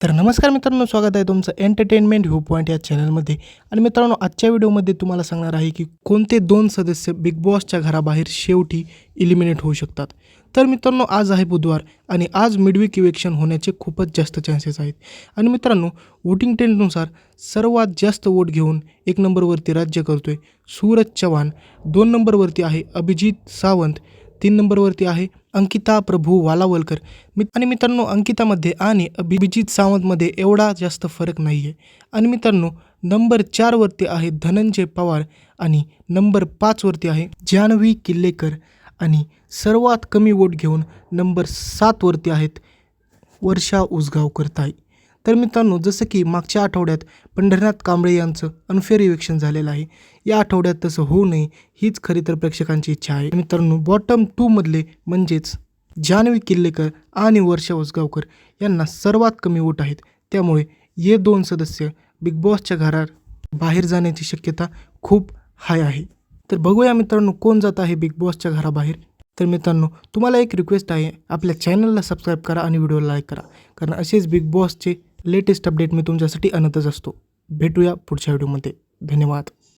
तर नमस्कार मित्रांनो स्वागत आहे तुमचं एंटरटेनमेंट व्ह्यू पॉईंट या चॅनलमध्ये आणि मित्रांनो आजच्या व्हिडिओमध्ये तुम्हाला सांगणार आहे की कोणते दोन सदस्य बिग बॉसच्या घराबाहेर शेवटी इलिमिनेट होऊ शकतात. तर मित्रांनो आज आहे बुधवार आणि आज मिडवीक इवेक्शन होण्याचे खूपच जास्त चान्सेस आहेत. आणि मित्रांनो वोटिंग ट्रेंडनुसार सर्वात जास्त वोट घेऊन एक नंबरवरती राज्य करतोय सूरज चव्हाण. दोन नंबरवरती आहे अभिजित सावंत. तीन नंबरवरती आहे अंकिता प्रभू वालावलकर. मित आणि मित्रांनो अंकितामध्ये आणि अभिजित सावंतमध्ये एवढा जास्त फरक नाही आहे आणि मित्रांनो नंबर चारवरती आहे धनंजय पवार आणि नंबर पाचवरती आहे जान्हवी किल्लेकर. आणि सर्वात कमी वोट घेऊन नंबर सातवरती आहेत वर्षा उसगावकर ताई. तर मित्रांनो जसं की मागच्या आठवड्यात पंढरनाथ कांबळे यांचं अनफेअर इलेक्शन झालेलं आहे. या आठवड्यात तसं होऊ नये हीच खरी तर प्रेक्षकांची इच्छा आहे. मित्रांनो बॉटम टूमधले म्हणजेच जान्हवी किल्लेकर आणि वर्षा उसगावकर यांना सर्वात कमी वोट आहेत. त्यामुळे हे दोन सदस्य बिग बॉसच्या घरात बाहेर जाण्याची शक्यता खूप हाय आहे. तर बघूया मित्रांनो कोण जात आहे बिग बॉसच्या घराबाहेर? तर मित्रांनो तुम्हाला एक रिक्वेस्ट आहे आपल्या चॅनलला सबस्क्राईब करा आणि व्हिडिओला लाईक करा. कारण असेच बिग बॉसचे लेटेस्ट अपडेट मी तुमच्यासाठी आणतच असतो. भेटूया पुढच्या व्हिडिओमध्ये. धन्यवाद.